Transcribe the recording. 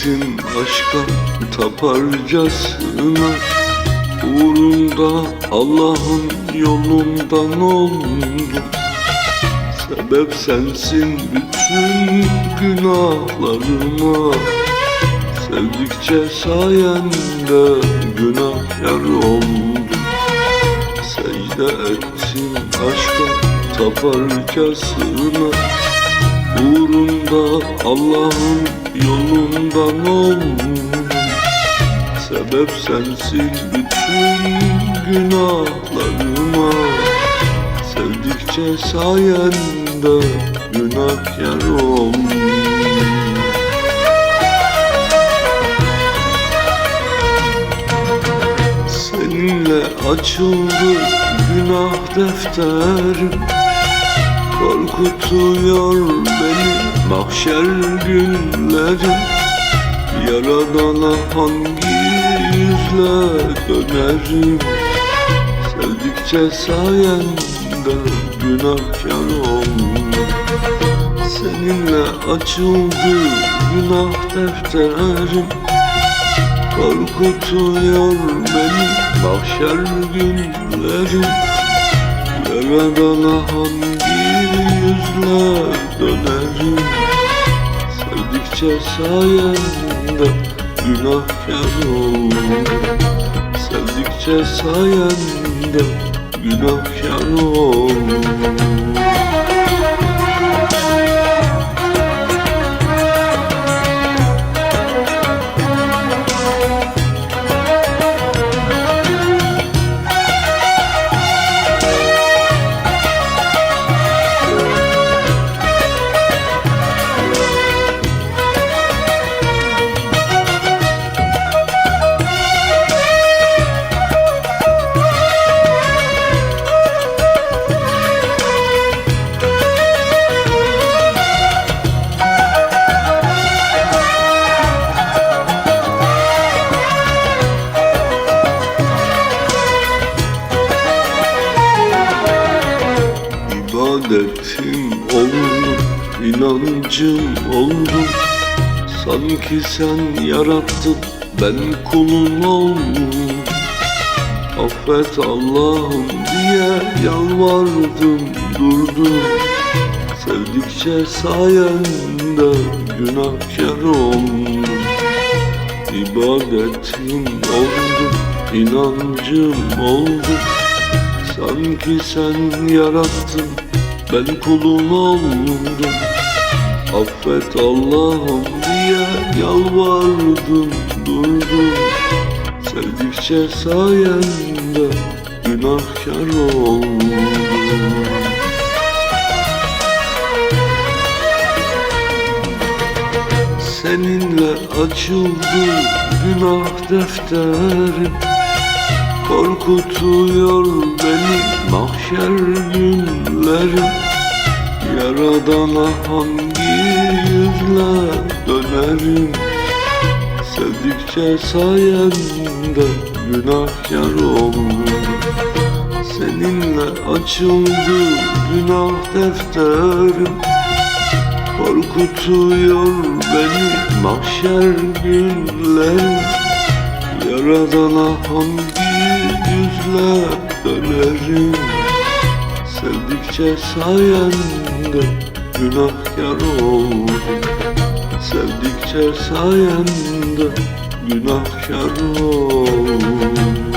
ettim aşka taparcasına Uğrunda Allah'ın yolundan oldum Sebep sensin bütün günahlarıma Sevdikçe sayende günahkar oldum Secde ettim aşka taparcasına Uğrunda Allah'ın yolundan oldum Sebep sensin bütün günahlarıma. Sevdikçe sayende günahkar oldum Seninle açıldı günah defterim Korkutuyor beni mahşer günlerim Yaradana hangi yüzle dönerim? Sevdikçe sayende günahkar oldum. Seninle açıldı günah defterim. Korkutuyor beni mahşer günlerim Yaradana hangi yüzle dönerim. Sevdikçe sayende günahkar oldum Sevdikçe sayende günahkar oldum İbadetim oldu, inancım oldu Sanki sen yarattın, ben kulun oldum. Affet Allah'ım diye yalvardım, durdum. Sevdikçe sayende günahkar oldum. İbadetim oldu, inancım oldu. Sanki sen yarattın ben kulun oldum Affet Allah'ım diye yalvardım durdum. Sevdikçe sayende günahkar oldum. Seninle açıldı günah defterim Korkutuyor beni mahşer günlerim Yaradana hangi yüzle dönerim? Sevdikçe sayende günahkar oldum Seninle açıldı günah defterim. Korkutuyor beni mahşer günlerim Yaradana hangi yüzle dönerim Sevdikçe sayende günahkar oldum. Sevdikçe sayende günahkar oldum